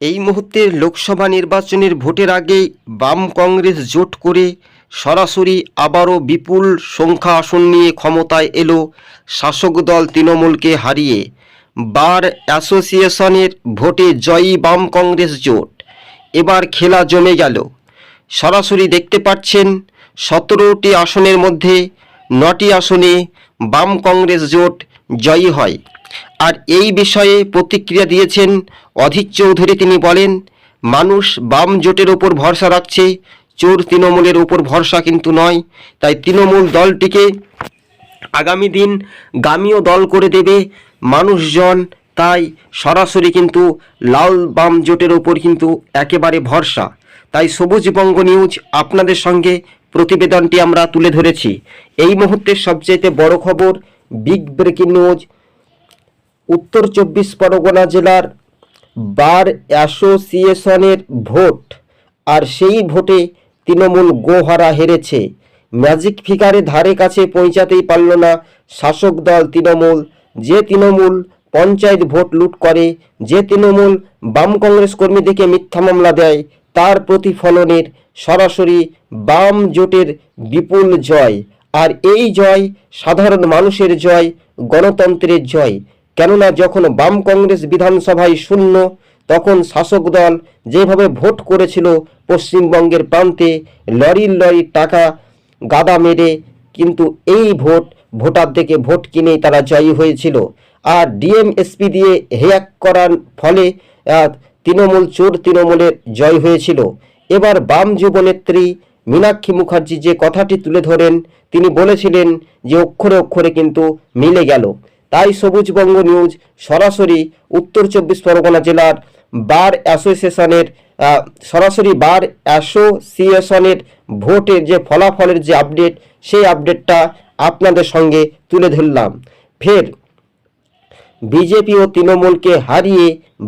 এই মুহূর্তের লোকসভা নির্বাচনের ভোটের আগে বাম কংগ্রেস জোট করে সরাসরি আবারও বিপুল সংখ্যা আসন নিয়ে ক্ষমতায় এলো শাসক দল তৃণমূলকে হারিয়ে। বার অ্যাসোসিয়েশনের ভোটে জয়ী বাম কংগ্রেস জোট। এবার খেলা জমে গেল। সরাসরি দেখতে পাচ্ছেন, সতেরোটি আসনের মধ্যে নটি আসনে বাম কংগ্রেস জোট জয়ী হয়। আর এই বিষয়ে প্রতিক্রিয়া দিয়েছেন অধীর চৌধুরী। তিনি বলেন, মানুষ বাম জোটের ওপর ভরসা রাখছে, চোর তৃণমূলের ওপর ভরসা কিন্তু নয়। তাই তৃণমূল দলটিকে আগামী দিন গামীয় দল করে দেবে মানুষজন। তাই সরাসরি কিন্তু লাল বাম জোটের ওপর কিন্তু একেবারে ভরসা। তাই সবুজবঙ্গ নিউজ আপনাদের সঙ্গে প্রতিবেদনটি আমরা তুলে ধরেছি। এই মুহূর্তের সবচেয়ে বড় খবর, বিগ ব্রেকিং নিউজ উত্তর চব্বিশ পরগনা জেলার বার অ্যাসোসিয়েশনের ভোট, আর সেই ভোটে তৃণমূল গোহারা হেরেছে। ম্যাজিক ফিগারে ধারে কাছে পৌঁছাতেই পারল না শাসক দল তৃণমূল। যে তৃণমূল পঞ্চায়েত ভোট লুট করে, যে তৃণমূল বাম কংগ্রেস কর্মীদেরকে মিথ্যা মামলা দেয়, তার প্রতিফলনের সরাসরি বাম জোটের বিপুল জয়। আর এই জয় সাধারণ মানুষের জয়, গণতন্ত্রের জয়। কেননা যখন বাম কংগ্রেস বিধানসভায় শূন্য, তখন শাসক দল যেভাবে ভোট করেছিল পশ্চিমবঙ্গের প্রান্তে লরির লরির টাকা গাদা মেরে, কিন্তু এই ভোট ভোটার থেকে ভোট কিনেই তারা জয়ী হয়েছিল। আর ডিএমএসপি দিয়ে হেয়াক করার ফলে তৃণমূল চোর তৃণমূলের জয় হয়েছিল। এবার বাম যুবনেত্রী মীনাক্ষী মুখার্জি যে কথাটি তুলে ধরেন, তিনি বলেছিলেন যে অক্ষরে অক্ষরে কিন্তু মিলে গেল। তাই সবুজবঙ্গ নিউজ সরাসরি উত্তর চব্বিশ পরগনা জেলার বার অ্যাসোসিয়েশনের সরাসরি বার অ্যাসোসিয়েশনের ভোটের যে ফলাফলের যে আপডেট, সেই আপডেটটা আপনাদের সঙ্গে তুলে ধরলাম। ফের বিজেপি ও তৃণমূলকে হারিয়ে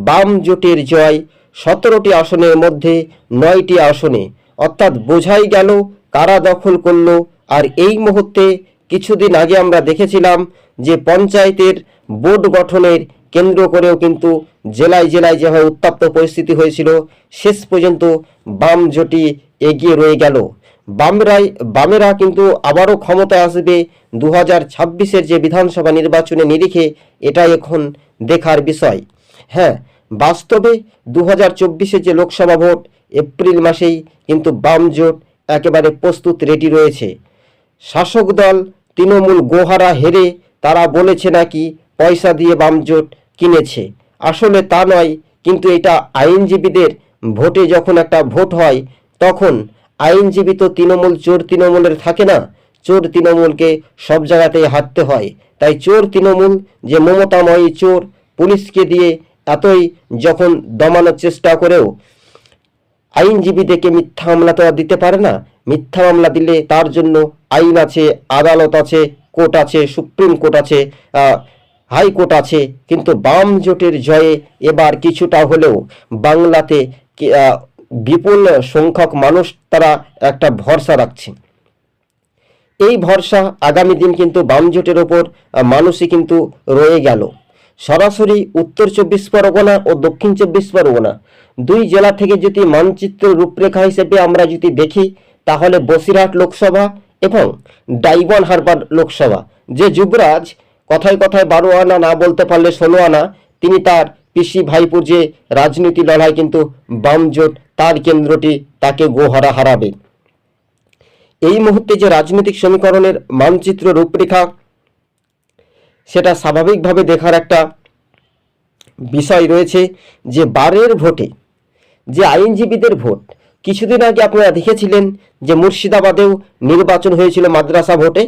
বাম জোটের জয় সতেরোটি আসনের মধ্যে নয়টি আসনে। অর্থাৎ বোঝাই গেল কারা দখল করল, আর এই মুহূর্তে কিছুদিন আগে আমরা দেখেছিলাম যে পঞ্চায়েতের বোর্ড গঠনের কেন্দ্র করেও কিন্তু জেলায় জেলায় যেভাবে উত্তপ্ত পরিস্থিতি হয়েছিল, শেষ পর্যন্ত বাম জোটি এগিয়ে রয়ে গেল। বামরাই, বামেরা কিন্তু আবারও ক্ষমতায় আসবে দু হাজার ছাব্বিশের যে বিধানসভা নির্বাচনে নিরিখে, এটাই এখন দেখার বিষয়। হ্যাঁ বাস্তবে দু হাজার চব্বিশের যে লোকসভা ভোট, এপ্রিল মাসেই কিন্তু বাম জোট একেবারে প্রস্তুত রেডি রয়েছে। শাসক দল তৃণমূল গোহারা হেরে তারা বলেছে নাকি পয়সা দিয়ে বামজোট কিনেছে। আসলে তা নয়, কিন্তু এটা আইনজীবীদের ভোটে যখন একটা ভোট হয়, তখন আইনজীবী তো তৃণমূল, চোর তৃণমূলের থাকে না। চোর তৃণমূলকে সব জায়গাতেই হারতে হয়। তাই চোর তৃণমূল, যে মমতাময়ী চোর পুলিশকে দিয়ে এতই যখন দমানোর চেষ্টা করেও আইনজীবীদেরকে মিথ্যা মামলা তো আর দিতে পারে না। মিথ্যা মামলা দিলে তার জন্য আইন আছে, আদালত আছে, কোর্ট আছে, সুপ্রিম কোর্ট আছে হাইকোর্ট আছে। কিন্তু বাম জোটের জয়ে এবার কিছুটা হলেও বাংলাতে বিপুল সংখ্যক মানুষ তারা একটা ভরসা রাখছে। এই ভরসা আগামী দিন কিন্তু বাম জোটের ওপর মানুষই কিন্তু রয়ে গেল। সরাসরি উত্তর চব্বিশ পরগনা ও দক্ষিণ চব্বিশ পরগনা। দুই জেলা থেকে যদি মানচিত্র রূপরেখা হিসেবে আমরা যদি দেখি, তাহলে বসিরহাট লোকসভা এবং ডাইবন হারবার লোকসভা। যে যুবরাজ কথায় কথায় বারো আনা না বলতে পারলে ষোলো আনা, তিনি তার পিসি ভাইপুর যে রাজনীতি লড়াই কিন্তু বামজোট তার কেন্দ্রটি তাকে গোহারা হারাবে। এই মুহূর্তে যে রাজনৈতিক সমীকরণের মানচিত্র রূপরেখা সেটা স্বাভাবিকভাবে দেখার একটা বিষয় রয়েছে যে বারের ভোটে যে আইনজীবীদের ভোট, কিছুদিন আগে আপনারা দেখেছিলেন যে মুর্শিদাবাদেও নির্বাচন হয়েছিল মাদ্রাসা ভোটে।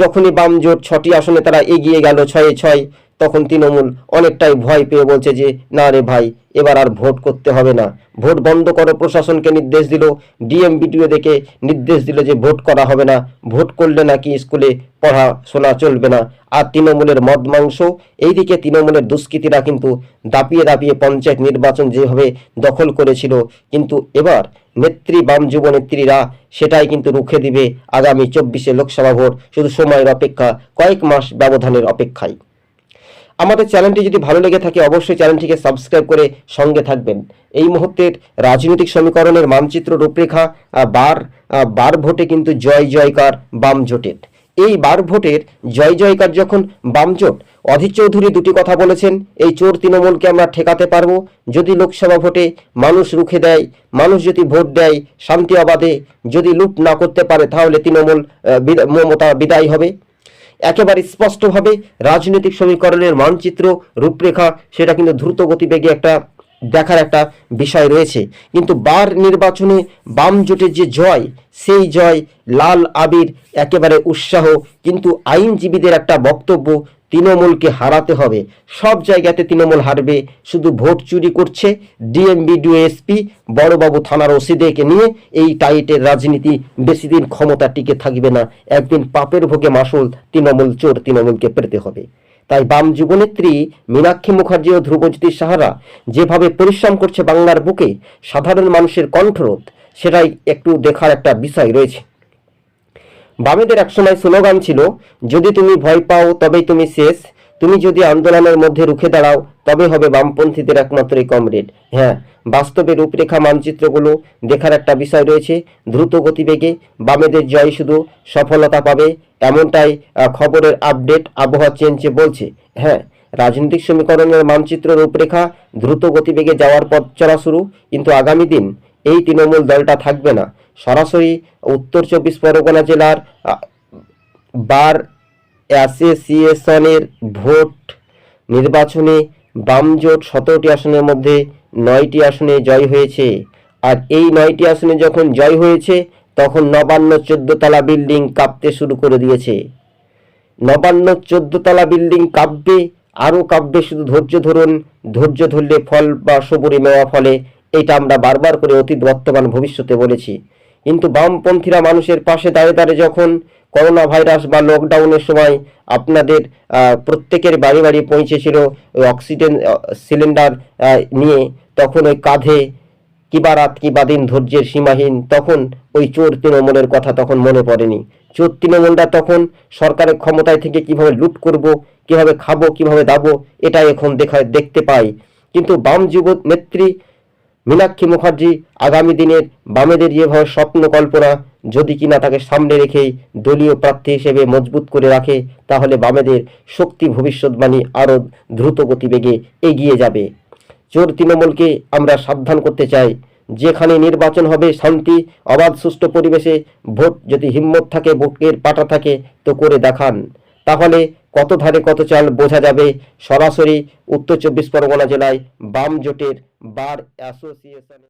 যখনই বাম জোট ছটি আসনে তারা এগিয়ে গেল ছয়ে ছয়, তখন তৃণমূল অনেকটাই ভয় পেয়ে বলছে যে, না রে ভাই এবার আর ভোট করতে হবে না। ভোট বন্ধ করো প্রশাসনকে নির্দেশ দিল। ডিএম বিডিও দেখে নির্দেশ দিল যে ভোট করা হবে না। ভোট করলে নাকি স্কুলে পড়াশোনা চলবে না। আর তৃণমূলের মদ মাংস, এইদিকে তৃণমূলের দুষ্কৃতীরা কিন্তু দাপিয়ে দাপিয়ে পঞ্চায়েত নির্বাচন যেভাবে দখল করেছিল, কিন্তু এবার নেত্রী, বাম যুব নেত্রীরা সেটাই কিন্তু রুখে দিবে আগামী চব্বিশে লোকসভা ভোট। শুধু সময়ের অপেক্ষা, কয়েক মাস ব্যবধানের অপেক্ষায়। আমাদের চ্যানেলটি যদি ভালো লেগে থাকে, অবশ্যই চ্যানেলটিকে সাবস্ক্রাইব করে সঙ্গে থাকবেন। এই মুহূর্তের রাজনৈতিক সমীকরণের মানচিত্র রূপরেখা বার বার ভোটে কিন্তু জয় জয়কার বাম জোটের। এই বার ভোটের জয় জয়কার যখন বাম জোট, অধীর চৌধুরী দুটি কথা বলেছেন, এই চোর তৃণমূলকে আমরা ঠেকাতে পারব। যদি লোকসভা ভোটে মানুষ রুখে দেয়, মানুষ যদি ভোট দেয় শান্তি অবাধে, যদি লুট না করতে পারে, তাহলে তৃণমূল মমতা বিদায় হবে। একেবারে স্পষ্টভাবে রাজনৈতিক সমীকরণের মানচিত্র, রূপরেখা, সেটা কিন্তু দ্রুত গতিবেগে একটা দেখার একটা বিষয় রয়েছে। কিন্তু বার নির্বাচনে বাম জোটের যে জয়, সেই জয় লাল আবির একেবারে উৎসাহ, কিন্তু আইনজীবীদের একটা বক্তব্য তৃণমূলকে হারাতে হবে। সব জায়গাতে তৃণমূল হারবে। শুধু ভোট চুরি করছে ডিএমবি, ডিএসপি, বড়বাবু থানার ওসিদেরকে নিয়ে। এই টাইটের রাজনীতি বেশি দিন ক্ষমতা টিকে থাকবে না। একদিন পাপের ভোগে মাসুল তৃণমূল চোর তৃণমূলকে পেতে হবে। তাই বাম যুবনেত্রী মীনাক্ষী মুখার্জি ও ধ্রুবজ্যোতি সাহারা যেভাবে পরিশ্রম করছে বাংলার বুকে, সাধারণ মানুষের কণ্ঠরোধ, সেটাই একটু দেখার একটা বিষয় রয়েছে। বামেদের একসময় স্লোগান ছিল, যদি তুমি ভয় পাও তবেই তুমি শেষ, তুমি যদি আন্দোলনের মধ্যে রুখে দাঁড়াও তবে হবে বামপন্থীদের একমাত্রই কমরেড। হ্যাঁ বাস্তবে রূপরেখা মানচিত্রগুলো দেখার একটা বিষয় রয়েছে, দ্রুত গতিবেগে বামেদের জয় শুধু সফলতা পাবে এমনটাই খবরের আপডেট, আবহাওয়া চেঞ্জে বলছে। হ্যাঁ রাজনৈতিক সমীকরণের মানচিত্র রূপরেখা দ্রুত গতিবেগে যাওয়ার পথ চলা শুরু, কিন্তু আগামী দিন এই তৃণমূল দলটা থাকবে না। সরাসরি উত্তর চব্বিশ পরগনা জেলার বার অ্যাসোসিয়েশনের ভোট নির্বাচনে বামজোট সতেরোটি আসনের মধ্যে নয়টি আসনে জয় হয়েছে। আর এই নয়টি আসনে যখন জয় হয়েছে, তখন নবান্ন চোদ্দতলা বিল্ডিং কাঁপতে শুরু করে দিয়েছে। নবান্ন চোদ্দতলা বিল্ডিং কাঁপবে, আরও কাঁপবে শুধু ধৈর্য ধরুন, ধৈর্য ধরলে ফল বা সবুরি মেওয়া ফলে এটা আমরা বারবার করে অতীত বর্তমান ভবিষ্যতে বলেছি। কিন্তু বামপন্থীরা মানুষের পাশে দাঁড়িয়ে দাঁড়িয়ে যখন করোনা ভাইরাস বা লকডাউনের সময় আপনাদের প্রত্যেকের বাড়ি বাড়ি পৌঁছেছিল ওই অক্সিজেন সিলিন্ডার নিয়ে, তখন ওই কাঁধে কিবা রাত কিবা দিন ধৈর্যের সীমাহীন, তখন ওই চোর তৃণমূলের কথা তখন মনে পড়েনি। চোর তৃণমূলরা তখন সরকারের ক্ষমতায় থেকে কীভাবে লুট করব, কীভাবে খাব, কীভাবে দাবো, এটাই এখন দেখা, দেখতে পাই। কিন্তু বাম যুব নেত্রী মীনাক্ষী মুখার্জি আগামী দিনের বামেদের যেভাবে স্বপ্ন কল্পনা, যদি কিনা তাকে সামনে রেখেই দলীয় প্রার্থী হিসেবে মজবুত করে রাখে, তাহলে বামেদের শক্তি ভবিষ্যৎবাণী আরও দ্রুত গতিবেগে এগিয়ে যাবে। চোর তৃণমূলকে আমরা সাবধান করতে চাই। যেখানে নির্বাচন হবে শান্তি, অবাধ, সুষ্ঠু পরিবেশে, ভোট যদি হিম্মত থাকে ভোটের পাটা থাকে, তো করে দেখান। তাহলে কত ধারে কত চাল বোঝা যাবে? সরাসরি উত্তর চব্বিশ পরগনা জেলায় বাম জোটের বার অ্যাসোসিয়েশন